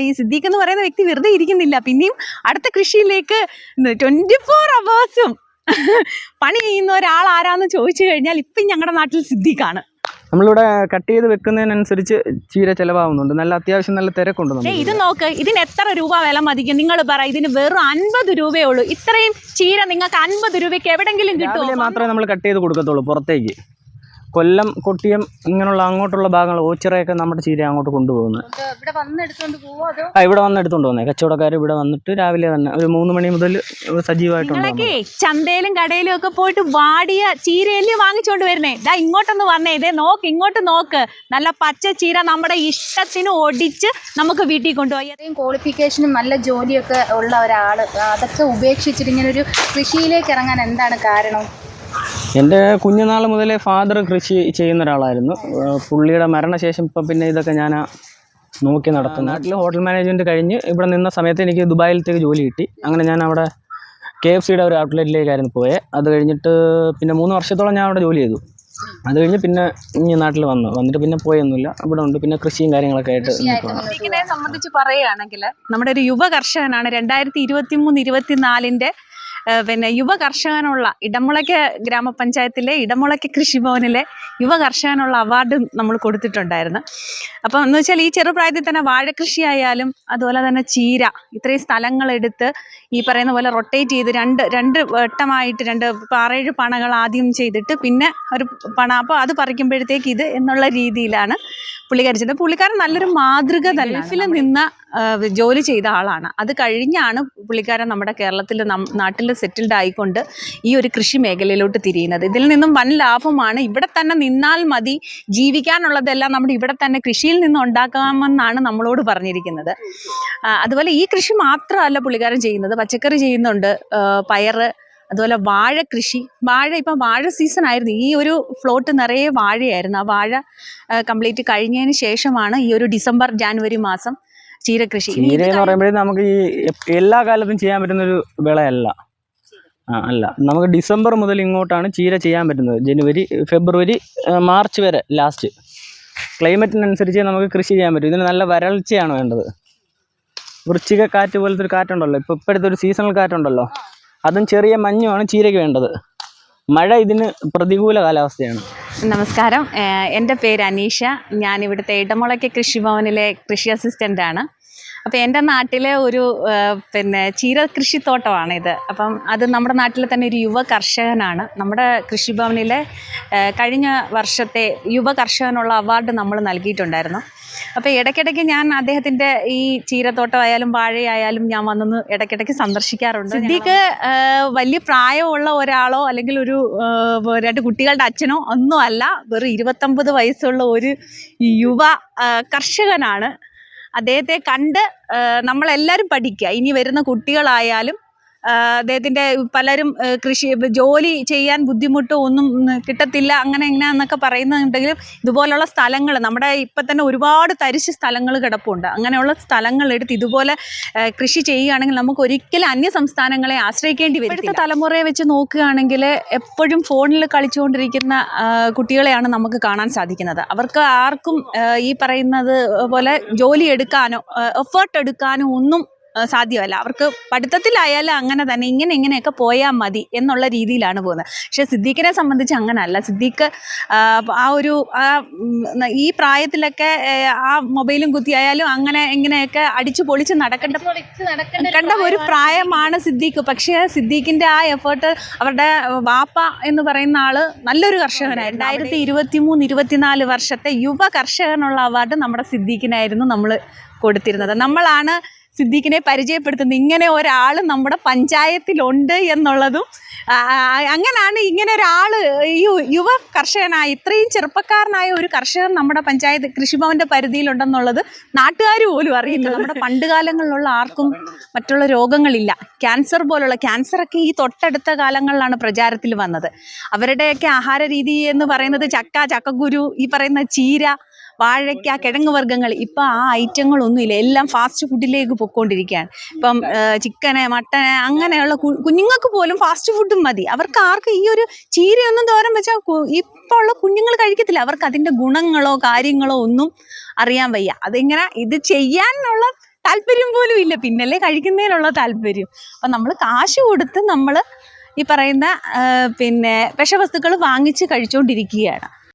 ഈ സിദ്ദീഖ് എന്ന് പറയുന്ന വ്യക്തി വെറുതെ ഇരിക്കുന്നില്ല. പിന്നെയും അടുത്ത കൃഷിയിലേക്ക് ട്വന്റി ഫോർ അവേഴ്സും പണി ചെയ്യുന്ന ഒരാൾ ആരാന്ന് ചോദിച്ചു കഴിഞ്ഞാൽ ഇപ്പം ഞങ്ങളുടെ നാട്ടിൽ സിദ്ദീഖാണ്. നമ്മളിവിടെ കട്ട് ചെയ്ത് വെക്കുന്നതിനനുസരിച്ച് ചീര ചിലവാകുന്നുണ്ട്. നല്ല അത്യാവശ്യം നല്ല തിരക്കുണ്ട് ഇത് നോക്ക് ഇതിന് എത്ര രൂപ വില മതിക്കും? നിങ്ങൾ പറ ഇതിന് വെറും അൻപത് രൂപയേ ഉള്ളൂ. ഇത്രയും ചീര നിങ്ങൾക്ക് അൻപത് രൂപയ്ക്ക് എവിടെങ്കിലും കിട്ടുമോ? രാവിലെ മാത്രമേ നമ്മൾ കട്ട് ചെയ്ത് കൊടുക്കത്തുള്ളൂ പുറത്തേക്ക്. കൊല്ലം കൊട്ടിയം ഇങ്ങനെയുള്ള അങ്ങോട്ടുള്ള ഭാഗങ്ങൾ ഓച്ചിറയൊക്കെ നമ്മുടെ ചീര അങ്ങോട്ട് കൊണ്ടുപോകുന്നത് ഇവിടെ വന്ന് എടുത്തോണ്ട് പോവോ ആ ഇവിടെ വന്ന് എടുത്തുകൊണ്ട് പോകുന്നത് കച്ചവടക്കാർ ഇവിടെ വന്നിട്ട് രാവിലെ തന്നെ ഒരു മൂന്ന് മണി മുതൽ സജീവമായിട്ടുണ്ട് ചന്തയിലും കടയിലും ഒക്കെ പോയിട്ട് വാടിയ ചീരയല്ലേ വാങ്ങിച്ചോണ്ട് വരുന്നേ? ദാ ഇങ്ങോട്ടൊന്ന് വന്നേ ഇതേ നോക്ക് ഇങ്ങോട്ട് നോക്ക്. നല്ല പച്ച ചീര നമ്മുടെ ഇഷ്ടത്തിന് ഒടിച്ച് നമുക്ക് വീട്ടിൽ കൊണ്ടുപോയി. അത്രയും ക്വാളിഫിക്കേഷനും നല്ല ജോലിയൊക്കെ ഉള്ള ഒരാൾ അതൊക്കെ ഉപേക്ഷിച്ചിട്ട് ഇങ്ങനെ ഒരു കൃഷിയിലേക്ക് ഇറങ്ങാൻ എന്താണ് കാരണം? എന്റെ കുഞ്ഞുനാൾ മുതലേ ഫാദർ കൃഷി ചെയ്യുന്ന ഒരാളായിരുന്നു. പുള്ളിയുടെ മരണശേഷം ഇപ്പം പിന്നെ ഇതൊക്കെ ഞാൻ നോക്കി നടത്തുന്നു നാട്ടിൽ ഹോട്ടൽ മാനേജ്മെന്റ് കഴിഞ്ഞ് ഇവിടെ നിന്ന സമയത്ത് എനിക്ക് ദുബായിലത്തേക്ക് ജോലി കിട്ടി. അങ്ങനെ ഞാൻ അവിടെ കെ എഫ് സിയുടെ ഒരു ഔട്ട്ലെറ്റിലേക്കായിരുന്നു പോയത് അത് കഴിഞ്ഞിട്ട് പിന്നെ മൂന്ന് വർഷത്തോളം ഞാൻ അവിടെ ജോലി ചെയ്തു. അത് കഴിഞ്ഞ് പിന്നെ ഇനി നാട്ടിൽ വന്നു. വന്നിട്ട് പിന്നെ പോയൊന്നുമില്ല. ഇവിടെ ഉണ്ട്. പിന്നെ കൃഷിയും കാര്യങ്ങളൊക്കെ ആയിട്ട് സംബന്ധിച്ച് പറയുകയാണെങ്കിൽ നമ്മുടെ ഒരു യുവ കർഷകനാണ് രണ്ടായിരത്തി ഇരുപത്തി മൂന്ന് ഇരുപത്തിനാലിന്റെ പിന്നെ യുവ കർഷകനുള്ള ഇടമുളയ്ക്ക് ഗ്രാമപഞ്ചായത്തിലെ ഇടമുളയ്ക്ക് കൃഷിഭവനിലെ യുവ കർഷകനുള്ള അവാർഡ് നമ്മൾ കൊടുത്തിട്ടുണ്ടായിരുന്നു. അപ്പം എന്ന് വെച്ചാൽ ഈ ചെറുപ്രായത്തിൽ തന്നെ വാഴക്കൃഷി ആയാലും അതുപോലെ തന്നെ ചീര ഇത്രയും സ്ഥലങ്ങളെടുത്ത് ഈ പറയുന്ന പോലെ റൊട്ടേറ്റ് ചെയ്ത് രണ്ട് രണ്ട് വട്ടമായിട്ട് രണ്ട് ആറേഴ് പണകൾ ആദ്യം ചെയ്തിട്ട് പിന്നെ ഒരു പണ. അപ്പോൾ അത് പറിക്കുമ്പോഴത്തേക്ക് ഇത് എന്നുള്ള രീതിയിലാണ് പുള്ളിക്കാരിച്ചത് പുള്ളിക്കാരൻ നല്ലൊരു മാതൃക തന്നെ. ലൈഫിൽ നിന്ന് ജോലി ചെയ്ത ആളാണ്. അത് കഴിഞ്ഞാണ് പുള്ളിക്കാരൻ നമ്മുടെ കേരളത്തിൽ നാട്ടിൽ സെറ്റിൽഡ് ആയിക്കൊണ്ട് ഈ ഒരു കൃഷി മേഖലയിലോട്ട് തിരിയുന്നത്. ഇതിൽ നിന്നും വൻ ലാഭമാണ്. ഇവിടെ തന്നെ നിന്നാൽ മതി. ജീവിക്കാനുള്ളതെല്ലാം നമ്മുടെ ഇവിടെ തന്നെ കൃഷിയിൽ നിന്ന് ഉണ്ടാക്കാമെന്നാണ് നമ്മളോട് പറഞ്ഞിരിക്കുന്നത്. അതുപോലെ ഈ കൃഷി മാത്രമല്ല പുള്ളിക്കാരൻ ചെയ്യുന്നത്. പച്ചക്കറി ചെയ്യുന്നുണ്ട്. പയറ് അതുപോലെ വാഴ കൃഷി. വാഴ ഇപ്പം വാഴ സീസൺ ആയിരുന്നു. ഈ ഒരു ഫ്ലോട്ട് നിറയെ വാഴയായിരുന്നു. ആ വാഴ കംപ്ലീറ്റ് കഴിഞ്ഞതിന് ശേഷമാണ് ഈ ഒരു ഡിസംബർ ജാനുവരി മാസം ചീരകൃഷി ചീര എന്ന് പറയുമ്പോഴേ നമുക്ക് ഈ എല്ലാ കാലത്തും ചെയ്യാൻ പറ്റുന്ന ഒരു വിളയല്ല. ആ അല്ല. നമുക്ക് ഡിസംബർ മുതൽ ഇങ്ങോട്ടാണ് ചീര ചെയ്യാൻ പറ്റുന്നത്. ജനുവരി ഫെബ്രുവരി മാർച്ച് വരെ ലാസ്റ്റ്. ക്ലൈമറ്റിനനുസരിച്ച് നമുക്ക് കൃഷി ചെയ്യാൻ പറ്റും. ഇതിന് നല്ല വരൾച്ചയാണ് വേണ്ടത്. വൃശ്ചിക കാറ്റ് പോലത്തെ ഒരു കാറ്റുണ്ടല്ലോ. ഇപ്പോൾ ഇപ്പോഴത്തെ ഒരു സീസണൽ കാറ്റുണ്ടല്ലോ. അതും ചെറിയ മഞ്ഞുമാണ് ചീരയ്ക്ക് വേണ്ടത്. മഴ ഇതിന് പ്രതികൂല കാലാവസ്ഥയാണ്. നമസ്കാരം. എന്റെ പേര് അനീഷ. ഞാൻ ഇവിടുത്തെ ഇടമുളയ്ക്ക് കൃഷിഭവനിലെ കൃഷി അസിസ്റ്റന്റ് ആണ്. അപ്പോൾ എന്റെ നാട്ടിലെ ഒരു പിന്നെ ചീര കൃഷിത്തോട്ടമാണിത്. അപ്പം അത് നമ്മുടെ നാട്ടിലെ തന്നെ ഒരു യുവ കർഷകനാണ്. നമ്മുടെ കൃഷിഭവനിലെ കഴിഞ്ഞ വർഷത്തെ യുവ കർഷകനുള്ള അവാർഡ് നമ്മൾ നൽകിയിട്ടുണ്ടായിരുന്നു. അപ്പോൾ ഇടയ്ക്കിടയ്ക്ക് ഞാൻ അദ്ദേഹത്തിന്റെ ഈ ചീരത്തോട്ടമായാലും വാഴയായാലും ഞാൻ വന്നൊന്ന് ഇടയ്ക്കിടയ്ക്ക് സന്ദർശിക്കാറുണ്ട്. സിദ്ദീഖ് വലിയ പ്രായമുള്ള ഒരാളോ അല്ലെങ്കിൽ ഒരു രണ്ട് കുട്ടികളുടെ അച്ഛനോ ഒന്നും അല്ല. വെറും ഇരുപത്തൊമ്പത് വയസ്സുള്ള ഒരു യുവ കർഷകനാണ്. അദ്ദേഹത്തെ കണ്ട് നമ്മളെല്ലാവരും പഠിക്കുക. ഇനി വരുന്ന കുട്ടികളായാലും അദ്ദേഹത്തിന്റെ പലരും കൃഷി ജോലി ചെയ്യാൻ ബുദ്ധിമുട്ടോ ഒന്നും കിട്ടത്തില്ല അങ്ങനെ എങ്ങനെയാന്നൊക്കെ പറയുന്നുണ്ടെങ്കിലും ഇതുപോലുള്ള സ്ഥലങ്ങൾ നമ്മുടെ ഇപ്പം തന്നെ ഒരുപാട് തരിശ് സ്ഥലങ്ങൾ കിടപ്പുണ്ട്. അങ്ങനെയുള്ള സ്ഥലങ്ങൾ എടുത്ത് ഇതുപോലെ കൃഷി ചെയ്യുകയാണെങ്കിൽ നമുക്ക് ഒരിക്കലും അന്യ സംസ്ഥാനങ്ങളെ ആശ്രയിക്കേണ്ടി വരും ഇപ്പോഴത്തെ തലമുറയെ വെച്ച് നോക്കുകയാണെങ്കിൽ എപ്പോഴും ഫോണിൽ കളിച്ചുകൊണ്ടിരിക്കുന്ന കുട്ടികളെയാണ് നമുക്ക് കാണാൻ സാധിക്കുന്നത്. അവർക്ക് ആർക്കും ഈ പറയുന്നത് പോലെ ജോലി എടുക്കാനോ എഫേർട്ട് എടുക്കാനോ ഒന്നും സാധ്യമല്ല. അവർക്ക് പഠിത്തത്തിലായാലും അങ്ങനെ തന്നെ ഇങ്ങനെ ഇങ്ങനെയൊക്കെ പോയാൽ മതി എന്നുള്ള രീതിയിലാണ് പോകുന്നത്. പക്ഷേ സിദ്ദീഖിനെ സംബന്ധിച്ച് അങ്ങനല്ല. സിദ്ദീഖ് ആ, ഒരു ആ, ഈ പ്രായത്തിലൊക്കെ ആ മൊബൈലും കുത്തിയായാലും അങ്ങനെ ഇങ്ങനെയൊക്കെ അടിച്ച് പൊളിച്ച് നടക്കേണ്ട കണ്ട ഒരു പ്രായമാണ് സിദ്ദീഖ്. പക്ഷേ സിദ്ദീഖിന്റെ ആ എഫേർട്ട് അവരുടെ വാപ്പ എന്ന് പറയുന്ന ആൾ നല്ലൊരു കർഷകനായിരുന്നു. രണ്ടായിരത്തി ഇരുപത്തി മൂന്ന് ഇരുപത്തിനാല് വർഷത്തെ യുവ കർഷകനുള്ള അവാർഡ് നമ്മുടെ സിദ്ദീഖിനായിരുന്നു നമ്മൾ കൊടുത്തിരുന്നത്. നമ്മളാണ് സിദ്ദീഖിനെ പരിചയപ്പെടുത്തുന്നത്. ഇങ്ങനെ ഒരാൾ നമ്മുടെ പഞ്ചായത്തിലുണ്ട് എന്നുള്ളതും അങ്ങനാണ് ഇങ്ങനെ ഒരാൾ ഈ യുവ കർഷകനായ ഇത്രയും ചെറുപ്പക്കാരനായ ഒരു കർഷകൻ നമ്മുടെ പഞ്ചായത്ത് കൃഷിഭവന്റെ പരിധിയിലുണ്ടെന്നുള്ളത് നാട്ടുകാർ പോലും അറിയില്ല. നമ്മുടെ പണ്ട് കാലങ്ങളിലുള്ള ആർക്കും മറ്റുള്ള രോഗങ്ങളില്ല. ക്യാൻസർ പോലുള്ള ക്യാൻസറൊക്കെ ഈ തൊട്ടടുത്ത കാലങ്ങളിലാണ് പ്രചാരത്തിൽ വന്നത്. അവരുടെയൊക്കെ ആഹാര രീതി എന്ന് പറയുന്നത് ചക്ക ചക്കക്കുരു ഈ പറയുന്ന ചീര വാഴയ്ക്ക കിഴങ്ങ് വർഗങ്ങൾ. ഇപ്പം ആ ഐറ്റങ്ങളൊന്നുമില്ല. എല്ലാം ഫാസ്റ്റ് ഫുഡിലേക്ക് പൊയ്ക്കൊണ്ടിരിക്കുകയാണ് ഇപ്പം ചിക്കന് മട്ടന് അങ്ങനെയുള്ള കുഞ്ഞുങ്ങൾക്ക് പോലും ഫാസ്റ്റ് ഫുഡും മതി. അവർക്ക് ആർക്കും ഈ ഒരു ചീരയൊന്നും തോരൻ വെച്ചാൽ ഇപ്പോൾ ഉള്ള കുഞ്ഞുങ്ങൾ കഴിക്കത്തില്ല. അവർക്ക് അതിന്റെ ഗുണങ്ങളോ കാര്യങ്ങളോ ഒന്നും അറിയാൻ വയ്യ. അതിങ്ങനെ ഇത് ചെയ്യാനുള്ള താല്പര്യം പോലും ഇല്ല. പിന്നല്ലേ കഴിക്കുന്നതിനുള്ള താല്പര്യം. അപ്പം നമ്മൾ കാശ് കൊടുത്ത് നമ്മൾ ഈ പറയുന്ന പിന്നെ വിഷവസ്തുക്കൾ വാങ്ങിച്ച് കഴിച്ചുകൊണ്ടിരിക്കുകയാണ്